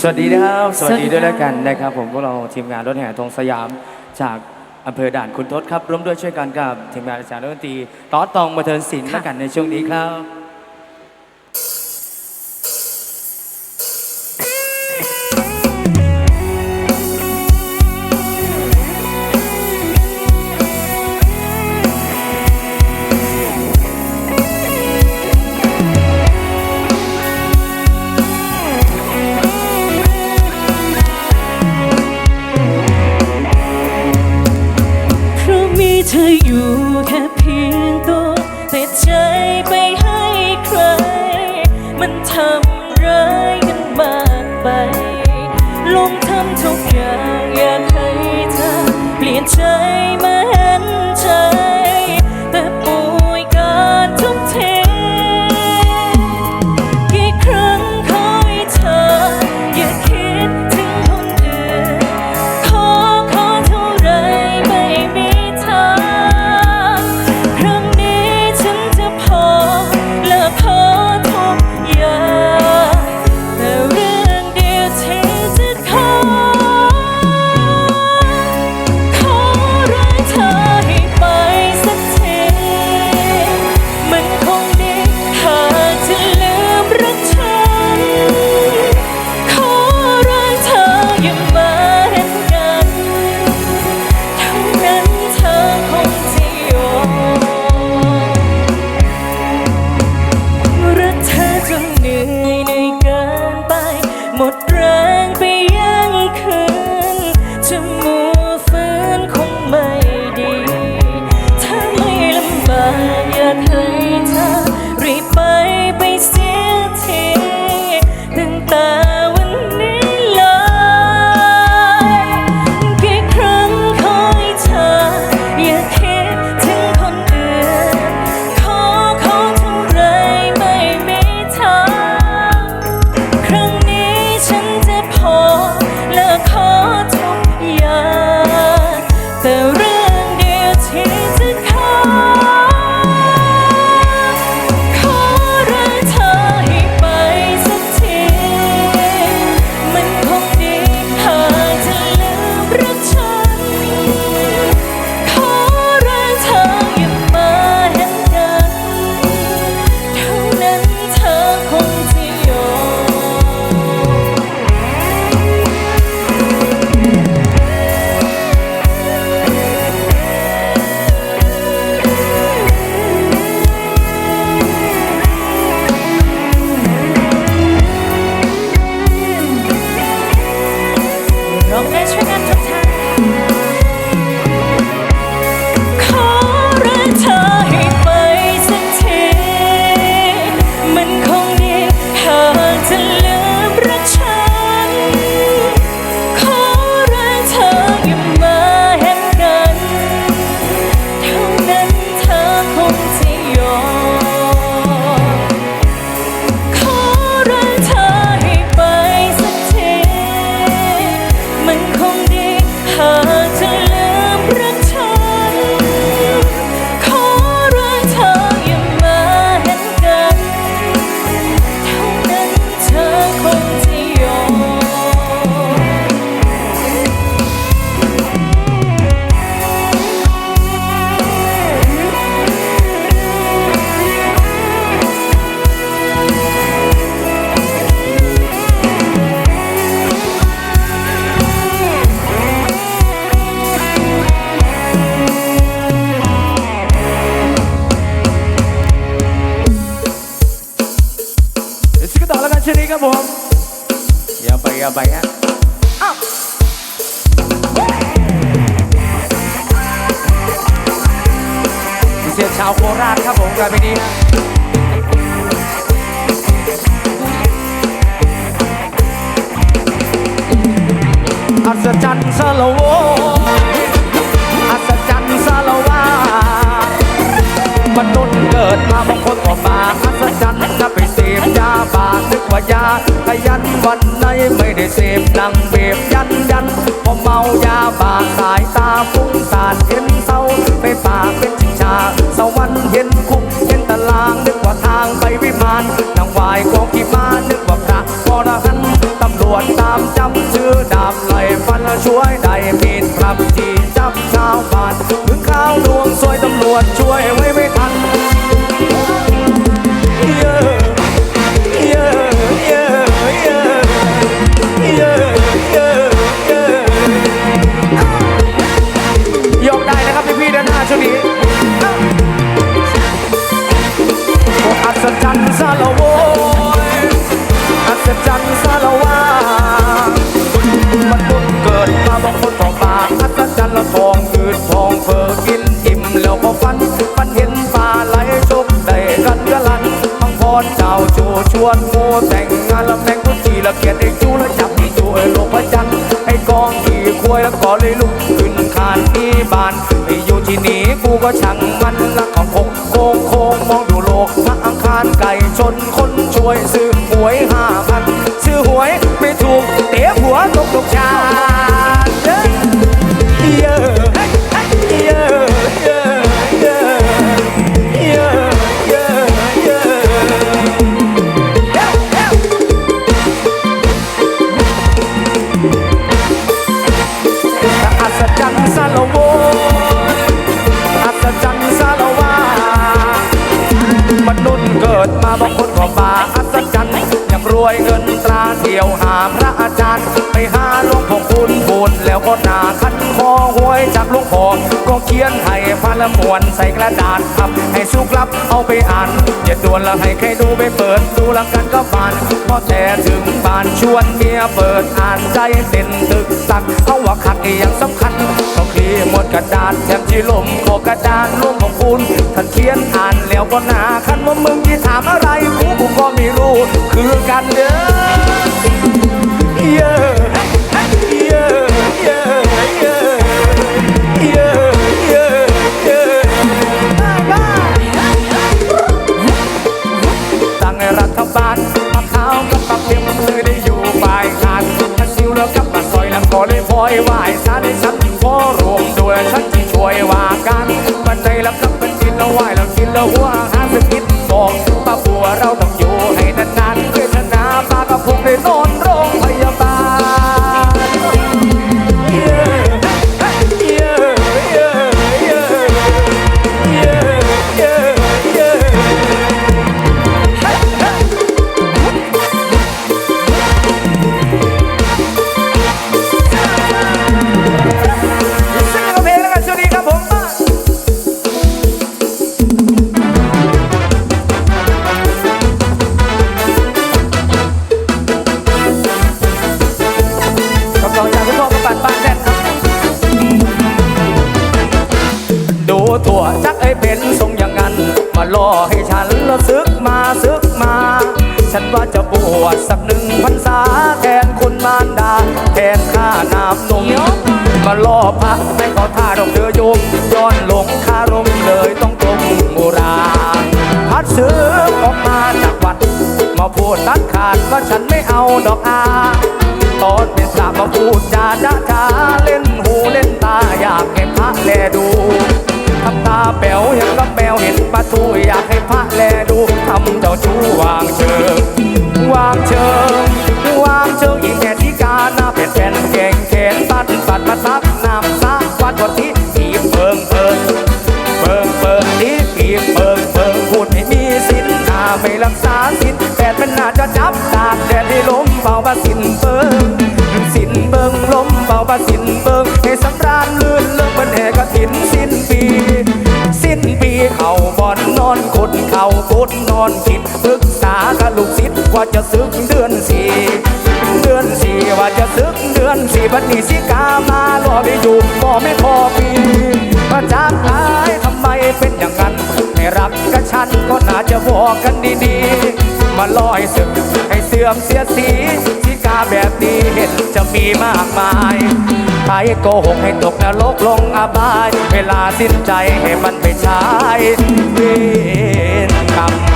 สวัสดีนะครับ สวัสดีสวัสดีด้วยค่ะแล้วกันนะครับ ผมพวกเราทีมงานรถแห่ธงสยาม จากอำเภอด่านคุณทศครับร่วมด้วยช่วยกันกับทีมงานอาจารย์ดนตรีต่อตองบันเทิงศิลป์แล้วกันในช่วงนี้ครับ ค่เพียงตัวแต่ใจไปให้ใคร มันทำร้ายกันมากไปลงทำทุกอย่างอยากให้เธอเปลี่ยนใจมา อย่าไปอย่าไปฮะเสียงชาวโคราชครับผมกลายเป็นนี้ฮะอัศจรรย์สละโวอัศจรรย์สละวามนุษย์เกิดมาบางคนก็มาอัศจรรย์ถ้าไป ว่ายาขยันวันไหนไม่ได้เสพนั่งเบบยันยันพอเมายาบ้าสายตาฟุ้งซ่านเห็นเศร้าไปป่าเป็นชิงชาสวรรค์เห็นคุกเห็นตารางนึกว่าทางไปวิมานนางวายของขี่มานึกว่าพระอรหันตำรวจตามจำชื่อดาบไหลฟันช่วยได้มีดครับที่จับชาวบ้านถึงข้าวดวงสวยตำรวจช่วยไว้ไม่ทัน อิ่ฟันฟันเห็นปลาไหลจบได้กันกะลันมังพรเจ้าโจชวนโมแต่งงานละแมงกุจีละเกียดไอ้จูละจับที่จูไอ้โลกพระจันทร์ไอ้กองขี่ควยแล้วก็เลยลุกขึ้นคานที่บ้านไอ้อยู่ที่นี่กูก็ช่างมันละของคงโคงโคงมองดูโลกพระอังคารไก่ชนคนช่วยซื้อ อาจารย์ ไปหาหลวงพ่อคุณบุญแล้วก็นาคันคอหวยจากหลวงพ่อก็เขียนให้พันละมวนใส่กระดาษครับ ให้สุกลับเอาไปอ่านอย่าด่วนละให้ใครดูไปเปิดดูล้วกันก็บานพอแต่ถึงบานชวนเมียเปิดอ่านใจเต้นตึกตักเอาว่าขัดอย่างสำคัญก็เคลียร์หมดกระดาษแถมที่ลมขอกระดานร่วมของคุณท่านเขียนอ่านแล้วก็หนาคันว่ามึงที่ถามอะไรกูกูก็ไม่รู้คือกันเด้อ เราต้องอยู่ ดูถั่วจักไอ้เป็นทรงอย่างนั้น มาล่อให้ฉันละซึกมาซึกมา ฉันว่าจะบวชสักหนึ่งพรรษาแทนคุณมารดา แทนข้าน้ำนมมาล่อพระให้ขอท่าดอกเดือโยมย้อนลงคารมเลยต้องตรงโบราพัดซื้ออกมาจากวัด มาพูดตัดขาดว่าฉันไม่เอาดอกอาตอนเป็นพระมาพูดจาจ้าจ้าเล่นหูเล่นตาอยากให้พระแลดู ทำตาแป๋วยังกับแมวเห็นปลาทูอยากให้พระแลดูทำเจ้าชู้วางเชิงวางเชิงวางเชิงอีแก่ที่กาหน้าเป็นแผ่นแกงแขนตัดปัดมาซักน้ำซักวัดวัดที่ทีเพิงเพิงเปิงเปิงนี้ปีเปิงเปิงพูดไม่มีสินหาไม่รักษาสินแดดเป็นหน้าจะจับตากแดดให้ลมเบาบาสินเปิงสินเบิงลมเบาบาสินเบิงให้สำราญลื่นเลิกมันแห่กระถินสิ้นปี อนนอนคนเข่ากุดนอนคิดปรึกษากับลูกศิษย์ว่าจะซึกเดือนสี่เดือนสี่ว่าจะซึกเดือนสี่บัดนี้สิกามารอไปอยู่บ่ไม่พอปีมาจากหายทำไมเป็นอย่างนั้นไม่รักกับฉันก็น่าจะบอกกันดีๆ มาลอยศึกให้เสื่อมเสียสีสิกาแบบนี้เห็นจะมีมากมาย ใครโกหกให้ตกนรกลงอบาย เวลาสิ้นใจให้มันไปใช้เวรกรรม